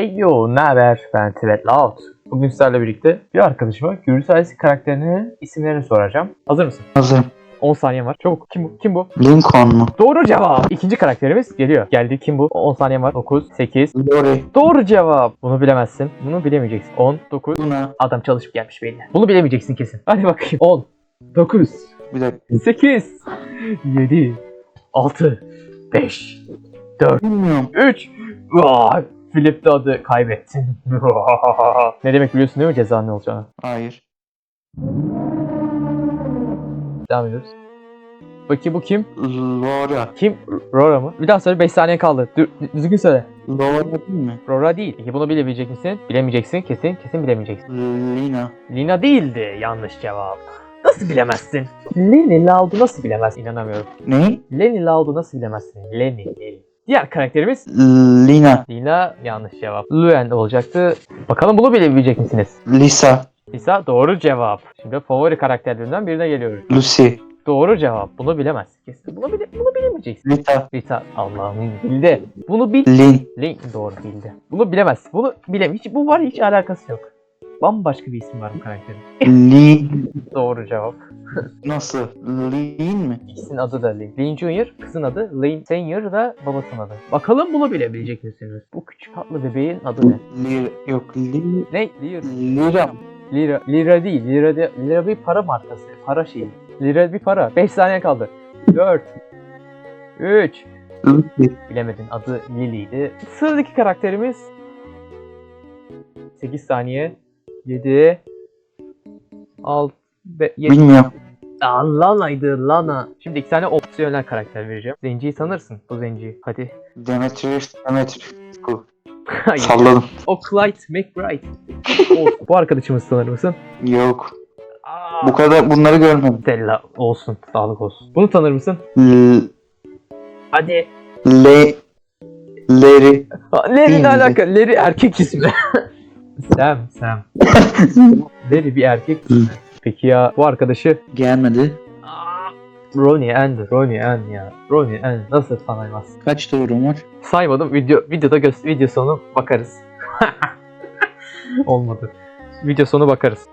Hey yo, ne haber? Ben Tibet Loud. Bugün sizlerle birlikte bir arkadaşıma Gürcü ailesi karakterinin isimlerini soracağım. Hazır mısın? Hazırım. 10 saniyen var. Çabuk. Kim bu? Kim bu? Lincoln mu? Doğru cevap. İkinci karakterimiz geliyor. Geldi. Kim bu? 10 saniyen var. 9, 8. Lori. Doğru cevap. Bunu bilemezsin. Bunu bilemeyeceksin. 10, 9. Luna. Adam çalışıp gelmiş belli. Bunu bilemeyeceksin kesin. Hadi bakayım. 10, 9, Bir dakika. 8, 7, 6, 5, 4, Bilmiyorum. 3. Vay. Philip de adı kaybettin. ne demek biliyorsun değil mi ceza ne olacağını? Hayır. Devam ediyoruz. Bakayım bu kim? Laura. Kim? Rora mı? Bir daha söyle 5 saniye kaldı. Dur, düzgün söyle. Laura değil mi? Rora değil. Peki bunu bilebilecek misin? Bilemeyeceksin. Kesin. Kesin bilemeyeceksin. Lina. Lina değildi. Yanlış cevap. Nasıl bilemezsin? Lenny Loud'u nasıl bilemezsin? İnanamıyorum. Ne? Lenny Loud'u nasıl bilemezsin? Lenny. Lenny. Diğer karakterimiz Lina. Lina yanlış cevap. Luen olacaktı. Bakalım bunu bilebilecek misiniz? Lisa. Lisa doğru cevap. Şimdi favori karakterlerinden birine geliyoruz. Lucy. Doğru cevap. Bunu bilemezsin. Kesin. Bunu, bile, bunu bilemeyeceksin. Rita. Rita Allah'ım bildi. Bunu bil. Lin. Link doğru bildi. Bunu bilemezsin. Bunu bilem. Hiç bu var hiç alakası yok. Bambaşka bir isim var bu karakterin. Lin. Doğru cevap. Nasıl? Lin mi? İkisinin adı da Lin. Lin Junior kızın adı. Lin Senior da babasının adı. Bakalım bunu bilebilecek misiniz? Bu küçük atlı bebeğin adı ne? Lir. Yok. Li. Ne? Lira. Lira. Lira. Lira değil. Lira, de, Lira bir para markası. Para şeyi. Lira bir para. 5 saniye kaldı. 4 3 Lucy. Bilemedin. Adı Lily'ydi. Sıradaki karakterimiz 8 saniye 7 6 7 Bilmiyorum. Lana'ydı Lana. Şimdi iki tane opsiyonel karakter vereceğim. Zenciyi sanırsın. Bu zenciyi. Hadi. Demetrius. Demetrius. Hayır. Salladım. O Clyde McBride. Olsun. Bu arkadaşımız sanır mısın? Yok. Aa, Bu kadar bunları görmedim. Stella olsun. Sağlık olsun. Bunu tanır mısın? L. Hadi. Le. Larry. Değil ne alaka? Larry erkek ismi. Sam, Sam. Larry bir erkek. Peki ya bu arkadaşı? Gelmedi. Aa, Ronnie Ann, Ronnie Ann ya. Ronnie Ann nasıl tanımaz? Kaç doğrum var? Saymadım. Video videoda göster video sonu bakarız. Olmadı. Video sonu bakarız.